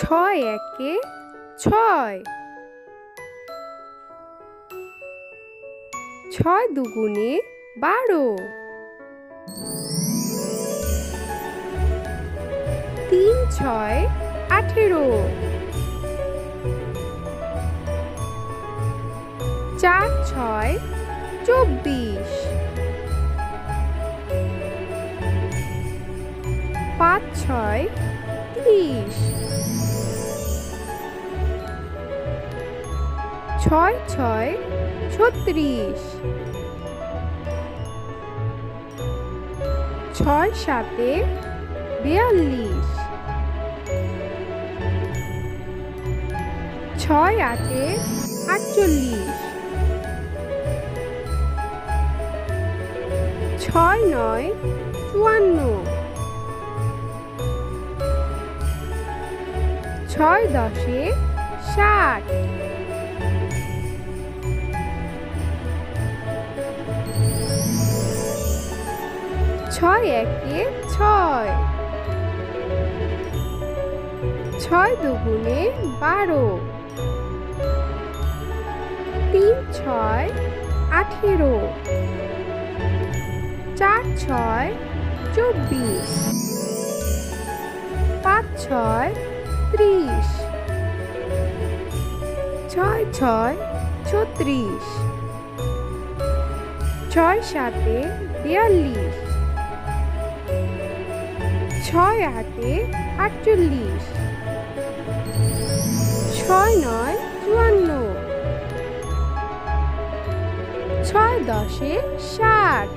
ছয় একে ছয়। ছয় দুগুণে বারো। তিন ছয় আঠেরো। চার ছয় চব্বিশ। পাঁচ ছয় ত্রিশ। ছয় ছয় ছত্রিশ। ছয় সাতে বিয়াল্লিশ। ছয় আটে আটচল্লিশ। ছয় নয় চুয়ান্ন। ছয় দশে ষাট। ছয় একে ছয়। ছয় দুগুণে বারো। তিন ছয় আঠেরো। চার ছয় চব্বিশ। পাঁচ ছয় ত্রিশ। ছয় ছয় ছত্রিশ ছয় সাতে বিয়াল্লিশ। ছয় আটে আটচল্লিশ। ছয় নয় চুয়ান্ন। ছয় দশে ষাট।